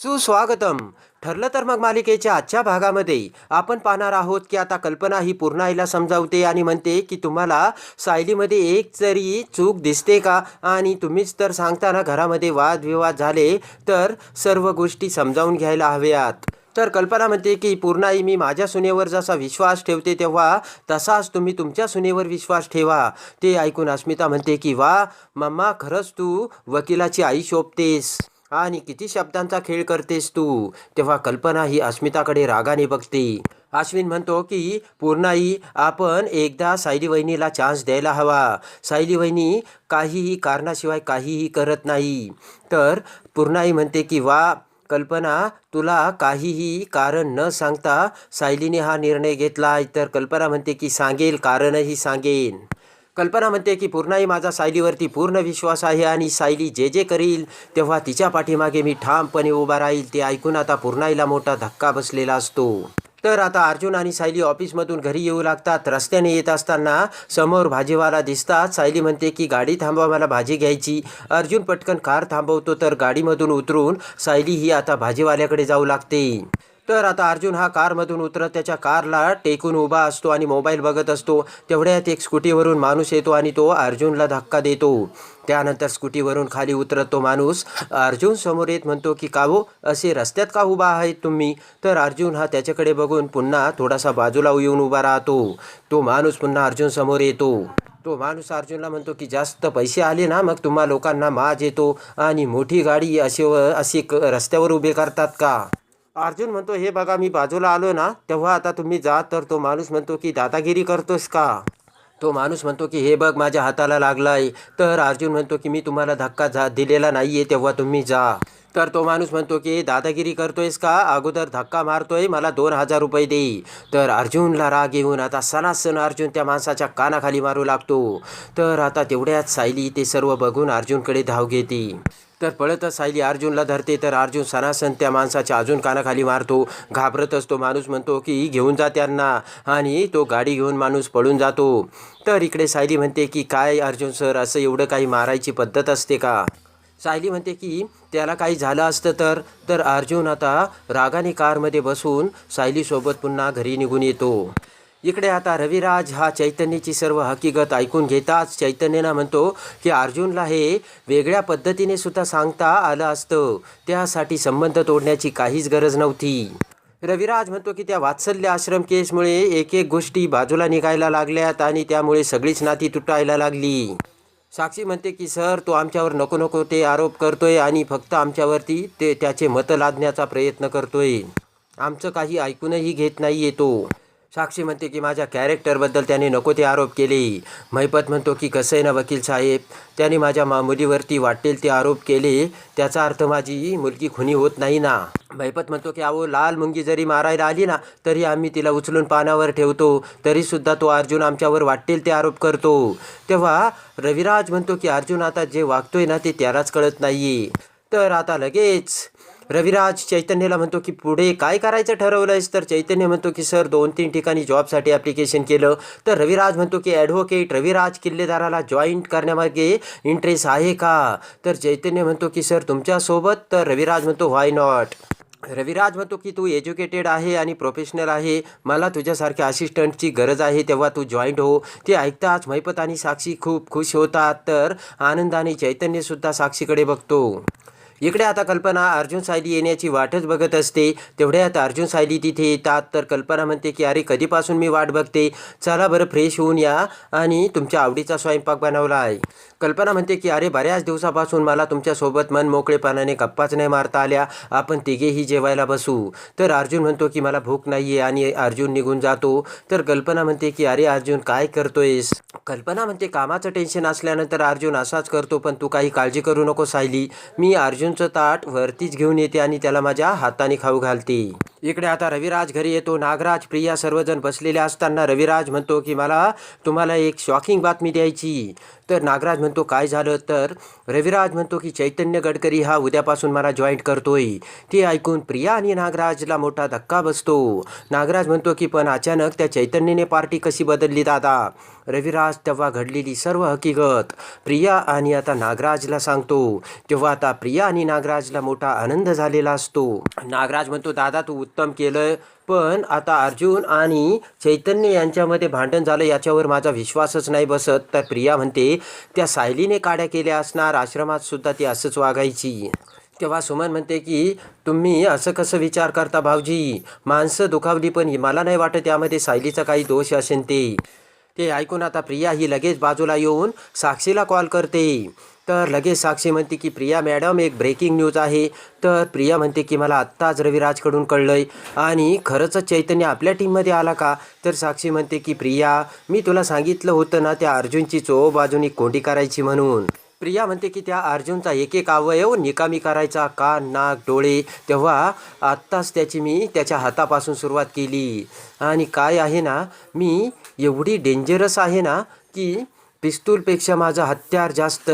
सुस्वागतम. ठरलं तर मग मालिकेच्या आजच्या भागामध्ये. आपण पाहणार आहोत की आता कल्पना ही पूर्ण आईला समजावते आणि म्हणते की तुम्हाला सायलीमध्ये एक जरी चूक दिसते का आणि तुम्हीच तर सांगताना घरामध्ये वादविवाद झाले तर सर्व गोष्टी समजावून घ्यायला हव्यात. तर कल्पना म्हणते की पूर्णाई मी माझ्या सुनेवर जसा विश्वास ठेवते तेव्हा तसाच तुम्ही तुमच्या सुनेवर विश्वास ठेवा. ते ऐकून अस्मिता म्हणते की वा मम्मा खरंच तू वकिलाची आई शोभतेस. आणि किती शब्दांचा खेळ करतेस तू? तेव्हा कल्पना ही अस्मिताकडे रागाने बघते. अश्विन म्हणतो की पूर्णाई आपण एकदा सायली वहिनीला चान्स द्यायला हवा. सायली वहिनी काहीही कारणाशिवाय काहीही करत नाही. तर पूर्णाई म्हणते की वा कल्पना तुला काहीही कारण न सांगता सायलीने हा निर्णय घेतला तर कल्पना म्हणते की सांगेल कारणही सांगेन. कल्पना म्हणते की पूर्णाई माझा सायलीवरती पूर्ण विश्वास आहे आणि सायली जे जे करील तेव्हा तिच्या पाठीमागे मी ठामपणे उभा राहील ते ऐकून आता पूर्णाईला मोठा धक्का बसलेला असतो. तर आता अर्जुन आणि सायली ऑफिसमधून घरी येऊ लागतात. रस्त्याने येत असताना समोर भाजीवाला दिसतात. सायली म्हणते की गाडी थांबवा मला भाजी घ्यायची. अर्जुन पटकन कार थांबवतो तर गाडीमधून उतरून सायली ही आता भाजीवाल्याकडे जाऊ लागते. तर आता अर्जुन हा कारमधून उतरत त्याच्या कारला टेकून उभा असतो आणि मोबाईल बघत असतो. तेवढ्यात एक स्कूटीवरून माणूस येतो आणि तो अर्जुनला धक्का देतो. त्यानंतर स्कूटीवरून खाली उतरत तो माणूस अर्जुन समोर येत म्हणतो की काहो असे रस्त्यात का उभा आहेत तुम्ही? तर अर्जुन हा त्याच्याकडे बघून पुन्हा थोडासा बाजूला येऊन उभा राहतो. तो माणूस पुन्हा अर्जुन समोर येतो. तो माणूस अर्जुनला म्हणतो की जास्त पैसे आले ना मग तुम्हा लोकांना माज येतो आणि मोठी गाडी असे व अशी क रस्त्यावर उभे करतात का? अर्जुन म्हणतो हे बघा मी बाजूला आलो ना तेव्हा आता तुम्ही जा. तर तो माणूस म्हणतो की दादागिरी करतोस का? तो माणूस म्हणतो की हे बघ माझ्या हाताला लागलाय. तर अर्जुन म्हणतो की मी तुम्हाला धक्का जा दिलेला नाही आहे तेव्हा तुम्ही जा. तर तो माणूस म्हणतो की दादागिरी करतोयस का? अगोदर धक्का मारतोय मला दोन हजार रुपये देई तर अर्जुनला राग येऊन आता सणासण अर्जुन त्या माणसाच्या कानाखाली मारू लागतो. तर आता तेवढ्याच सायली ते सर्व बघून अर्जुनकडे धाव घेते. तर पळतच सायली अर्जुनला धरते तर अर्जुन सनासन त्या माणसाच्या अजून कानाखाली मारतो. घाबरतच तो माणूस म्हणतो की घेऊन जा त्यांना. आणि तो गाडी घेऊन माणूस पळून जातो. तर इकडे सायली म्हणते की काय अर्जुन सर असं एवढं काही मारायची पद्धत असते का? सायली म्हणते की त्याला काही झालं असतं तर. तर अर्जुन आता रागाने कारमध्ये बसून सायलीसोबत पुन्हा घरी निघून येतो. इकडे आता रविराज हा चैतन्याची सर्व हकीकत ऐकून घेताच चैतन्यनं म्हणतो की अर्जुनला हे वेगळ्या पद्धतीने सुद्धा सांगता आलं असतं. त्यासाठी संबंध तोडण्याची काहीच गरज नव्हती. रविराज म्हणतो की त्या वात्सल्य आश्रम केसमुळे एक एक गोष्टी बाजूला निघायला लागल्यात आणि त्यामुळे सगळीच नाती तुटायला लागली. साक्षी म्हणते की सर तो आमच्यावर नको नको ते आरोप करतोय आणि फक्त आमच्यावरती ते त्याचे मतं लादण्याचा प्रयत्न करतोय. आमचं काही ऐकूनही घेत नाही येतो साक्षी म्हणते की माझ्या कॅरेक्टरबद्दल त्याने नको ते आरोप केले. महिपत म्हणतो की कसं आहे ना वकील साहेब? त्याने माझ्या मा मुलीवरती वाटेल ते आरोप केले. त्याचा अर्थ माझी मुलगी खुनी होत नाही ना. महिपत म्हणतो की अहो लाल मुंगी जरी मारायला आली ना तरी आम्ही तिला उचलून पानावर ठेवतो. तरीसुद्धा तो अर्जुन आमच्यावर वाटेल ते आरोप करतो. तेव्हा रविराज म्हणतो की अर्जुन आता जे वागतोय ना ते त्यालाच कळत नाही तर आता लगेच रविराज चैतन्यला म्हणतो की पुढे काय करायचं ठरवलंयस? तर चैतन्य म्हणतो की सर दोन तीन ठिकाणी जॉबसाठी ॲप्लिकेशन केलं. तर रविराज म्हणतो की ॲडव्होकेट रविराज किल्लेदाराला जॉईंट करण्यामागे इंटरेस्ट आहे का? तर चैतन्य म्हणतो की सर तुमच्यासोबत. तर रविराज म्हणतो व्हाय नॉट रविराज म्हणतो की तू एज्युकेटेड आहे आणि प्रोफेशनल आहे. मला तुझ्यासारख्या असिस्टंटची गरज आहे. तेव्हा तू जॉईंट हो. ते ऐकताच महिपत आणि साक्षी खूप खुश होतात. तर आनंदाने चैतन्यसुद्धा साक्षीकडे बघतो. इकडे आता कल्पना अर्जुन सायली येण्याची वाटच बघत असते. तेवढ्यात अर्जुन सायली तिथे येतात. तर कल्पना म्हणते की अरे कधीपासून मी वाट बघते? चला बरं फ्रेश होऊन या. आणि तुमच्या आवडीचा स्वयंपाक बनवला आहे. कल्पना म्हणते की अरे बऱ्याच दिवसापासून मला तुमच्यासोबत मन मोकळेपणाने गप्पाच नाही मारता आल्या. आपण तिघेही जेवायला बसू. तर अर्जुन म्हणतो की मला भूक नाही आहे आणि अर्जुन निघून जातो. तर कल्पना म्हणते की अरे अर्जुन काय करतोयस? कल्पना म्हणते कामाचं टेन्शन असल्यानंतर अर्जुन असाच करतो पण तू काही काळजी करू नको सायली. मी अर्जुनचं ताट वरतीच घेऊन येते आणि त्याला माझ्या हाताने खाऊ घालते. इकडे आता रविराज घरी येतो. नागराज प्रिया सर्वजण बसलेले असताना रविराज म्हणतो की मला तुम्हाला एक शॉकिंग बातमी द्यायची. तर नागराज म्हणतो काय झालं? तर रविराज म्हणतो की चैतन्य गडकरी हा उद्यापासून मला जॉईंट करतोय. ते ऐकून प्रिया आणि नागराजला मोठा धक्का बसतो. नागराज म्हणतो की पण अचानक त्या चैतन्यने पार्टी कशी बदलली दादा? रविराज तेव्हा घडलेली सर्व हकीकत प्रिया आणि आता नागराजला सांगतो. तेव्हा आता प्रिया आणि नागराजला मोठा आनंद झालेला असतो. नागराज म्हणतो दादा तू उत्तम केलं पण आता अर्जुन आणि चैतन्य यांच्यामध्ये भांडण झालं याच्यावर माझा विश्वासच नाही बसत. तर प्रिया म्हणते त्या सायलीने काड्या केल्या असणार आश्रमात सुद्धा ती असंच वागायची. तेव्हा सुमन म्हणते की तुम्ही असं कसं विचार करता भाऊजी? माणसं दुखावली पण मला नाही वाटत त्यामध्ये सायलीचा काही दोष असेल ते. ते ऐकून आता प्रिया ही लगेच बाजूला येऊन साक्षीला कॉल करते. तर लगेच साक्षी म्हणते की प्रिया मॅडम एक ब्रेकिंग न्यूज आहे. तर प्रिया म्हणते की मला आत्ताच रविराजकडून कळलं आहे आणि खरंच चैतन्य आपल्या टीममध्ये आला का? तर साक्षी म्हणते की प्रिया मी तुला सांगितलं होतं ना त्या अर्जुनची चो बाजूनी कोंडी करायची म्हणून. प्रिया म्हणते की त्या अर्जुनचा एक एक अवयव निकामी करायचा कान नाक डोळे तेव्हा आत्ताच त्याची मी त्याच्या हातापासून सुरुवात केली. आणि काय आहे ना मी एवढी डेंजरस आहे ना की पिस्तूलपेक्षा माझं हत्यार जास्त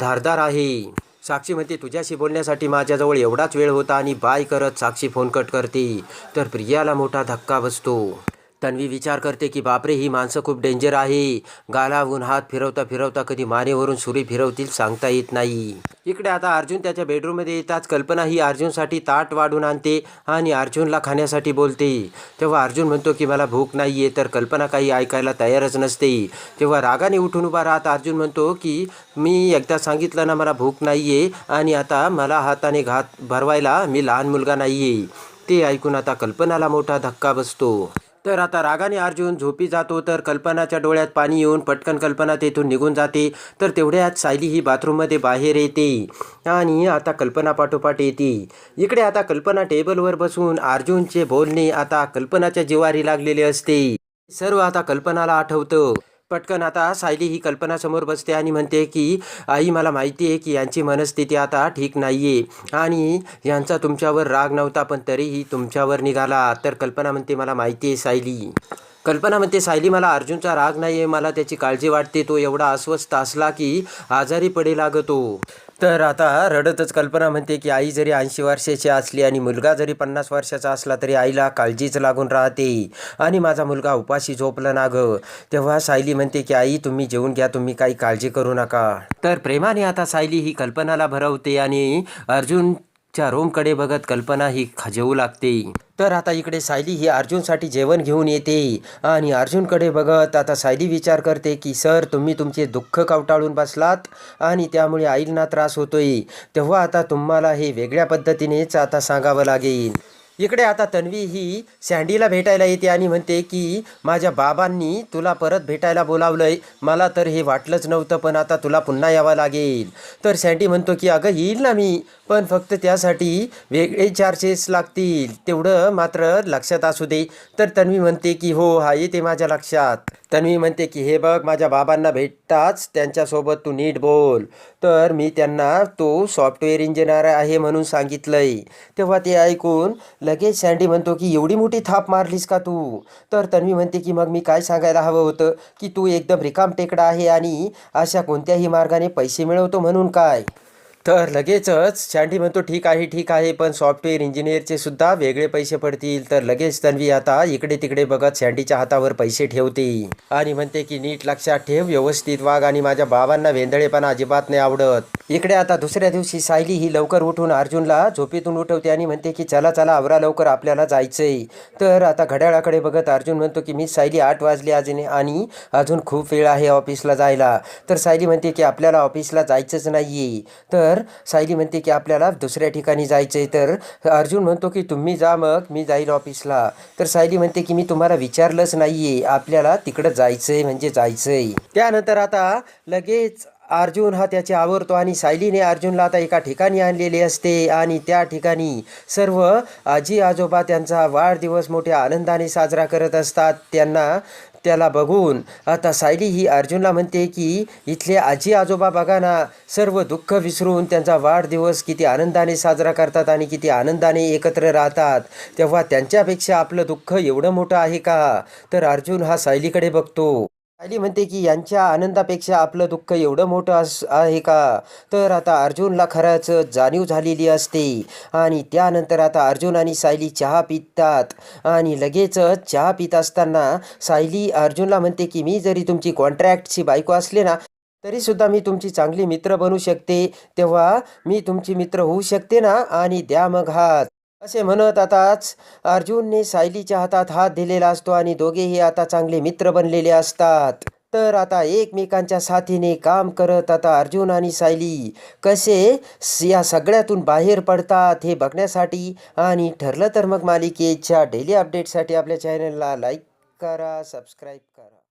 धारदार आहे. साक्षी म्हणते तुझ्याशी बोलण्यासाठी माझ्याजवळ एवढाच वेळ होता आणि बाय करत साक्षी फोन कट करते. तर प्रियाला मोठा धक्का बसतो. तन्वी विचार करते की बापरे ही माणसं खूप डेंजर आहे. गालावून हात फिरवता फिरवता कधी मानेवरून सुरी फिरवतील सांगता येत नाही. इकडे आता अर्जुन त्याच्या बेडरूममध्ये येताच कल्पना ही अर्जुनसाठी ताट वाढून आणते आणि अर्जुनला खाण्यासाठी बोलते. तेव्हा अर्जुन म्हणतो की मला भूक नाही आहे तर कल्पना काही ऐकायला तयारच नसते. तेव्हा रागाने उठून उभा राहत अर्जुन म्हणतो की मी एकदा सांगितलं ना मला भूक नाही आहे आणि आता मला हाताने घात भरवायला मी लहान मुलगा नाही आहे ते ऐकून आता कल्पनाला मोठा धक्का बसतो. तर आता रागाने अर्जुन झोपी जातो तर कल्पनाच्या डोळ्यात पाणी येऊन पटकन कल्पना तेथून निघून जाते. तर तेवढ्यात सायली ही बाथरूममध्ये बाहेर येते आणि आता कल्पना पाठोपाठ येते. इकडे आता कल्पना टेबलवर बसून अर्जुनचे बोलणे आता कल्पनाच्या जिवारी लागलेले असते. सर्व आता कल्पनाला आठवतं. पटकन आता सायली ही कल्पनासमोर बसते आणि म्हणते की आई मला माहिती आहे की यांची मनस्थिती आता ठीक नाही आहे आणि यांचा तुमच्यावर राग नव्हता पण तरीही तुमच्यावर निघाला. तर कल्पना म्हणते मला माहिती आहे सायली. कल्पना म्हणते सायली मला अर्जुनचा राग नाही आहे मला त्याची काळजी वाटते. तो एवढा अस्वस्थ असला की आजारी पडे लागतो तर आता रडतच कल्पना म्हणते की आई जरी ऐंशी वर्षाची असली आणि मुलगा जरी पन्नास वर्षाचा असला तरी आईला काळजीच लागून राहते. आणि माझा मुलगा उपाशी झोपला ना गं. तेव्हा सायली म्हणते की आई तुम्ही जेवून घ्या तुम्ही काही काळजी करू नका. तर प्रेमाने आता सायली ही कल्पनाला भरवते आणि अर्जुन च्या रूमकडे बघत कल्पना ही खजेवू लागते. तर आता इकडे सायली ही अर्जुनसाठी जेवण घेऊन येते. आणि अर्जुनकडे बघत आता सायली विचार करते की सर तुम्ही तुमचे दुःख कवटाळून बसलात आणि त्यामुळे आईंना त्रास होतोय. तेव्हा आता तुम्हाला हे वेगळ्या पद्धतीनेच आता सांगावं लागेल. इकडे आता तन्वी ही सँडीला भेटायला येते आणि म्हणते की माझ्या बाबांनी तुला परत भेटायला बोलावलंय. मला तर हे वाटलंच नव्हतं पण आता तुला पुन्हा यावं लागेल. तर सँडी म्हणतो की अगं येईल ना मी पण फक्त त्यासाठी वेगळे चार्जेस लागतील. तेवढं मात्र लक्षात असू दे. तर तन्वी म्हणते की हो हा येते माझ्या लक्षात. तन्वी म्हणते की हे बघ माझ्या बाबांना भेटताच त्यांच्यासोबत तू नीट बोल. तर मी त्यांना तो सॉफ्टवेअर इंजिनियर आहे म्हणून सांगितलंय. तेव्हा ते ऐकून लगेच सँडी म्हणतो की एवढी मोठी थाप मारलीस का तू? तर तन्वी म्हणते की मग मी काय सांगायला हवं होतं? की तू एकदम रिकाम टेकडा आहे आणि अशा कोणत्याही मार्गाने पैसे मिळवतो म्हणून काय? तर लगेचच सँडी म्हणतो ठीक आहे ठीक आहे पण सॉफ्टवेअर इंजिनिअरचे सुद्धा वेगळे पैसे पडतील. तर लगेच तन्वी आता इकडे तिकडे बघत शँडीच्या हातावर पैसे ठेवते. आणि म्हणते की नीट लक्षात ठेव व्यवस्थित वाघ आणि माझ्या बाबांना वेंदळेपणा अजिबात नाही आवडत. इकडे आता दुसऱ्या दिवशी सायली ही लवकर उठून अर्जुनला झोपेतून उठवते आणि म्हणते की चला चला आवरा लवकर आपल्याला जायचंय. तर आता घड्याळाकडे बघत अर्जुन म्हणतो की मी सायली आठ वाजली आज आणि अजून खूप वेळ आहे ऑफिसला जायला. तर सायली म्हणते की आपल्याला ऑफिसला जायचंच नाहीये. तर तर सायली म्हणते की आपल्याला दुसऱ्या ठिकाणी जायचं आहे तर अर्जुन म्हणतो की तुम्ही जा मग मी जाईल ऑफिसला. तर सायली म्हणते की मी तुम्हाला विचारलंच नाही आहे आपल्याला तिकडं जायचं आहे म्हणजे जायचं आहे त्यानंतर आता लगेच अर्जुन हा त्याचे आवडतो आणि सायलीने अर्जुनला आता एका ठिकाणी आणलेले असते आणि त्या ठिकाणी सर्व आजी आजोबा त्यांचा वाढदिवस मोठ्या आनंदाने साजरा करत असतात. त्यांना त्याला बघून. आता सायली ही अर्जुनला म्हणते की इथले आजी आजोबा बघा ना सर्व दुःख विसरून त्यांचा वाढदिवस किती आनंदाने साजरा करतात आणि किती आनंदाने एकत्र राहतात. तेव्हा त्यांच्यापेक्षा आपलं दुःख एवढं मोठं आहे का? तर अर्जुन हा सायलीकडे बघतो. सायली म्हणते की यांच्या आनंदापेक्षा आपलं दुःख एवढं मोठं अस आहे का? तर आता अर्जुनला खरंच जाणीव झालेली असते. आणि त्यानंतर आता अर्जुन आणि सायली चहा पितात. आणि लगेचच चहा पित असताना सायली अर्जुनला म्हणते की मी जरी तुमची कॉन्ट्रॅक्टची बायको असले ना तरीसुद्धा मी तुमची चांगली मित्र बनू शकते. तेव्हा मी तुमची मित्र होऊ शकते ना? आणि द्या मग हात. असे म्हणत आताच अर्जुनने सायलीच्या हातात हात दिलेला असतो आणि दोघेही आता चांगले मित्र बनलेले असतात. तर आता एकमेकांच्या साथीने काम करत आता अर्जुन आणि सायली कसे या सगळ्यातून बाहेर पडतात हे बघण्यासाठी आणि ठरलं तर मग मालिकेच्या डेली अपडेटसाठी आपल्या चॅनलला लाईक करा सबस्क्राईब करा.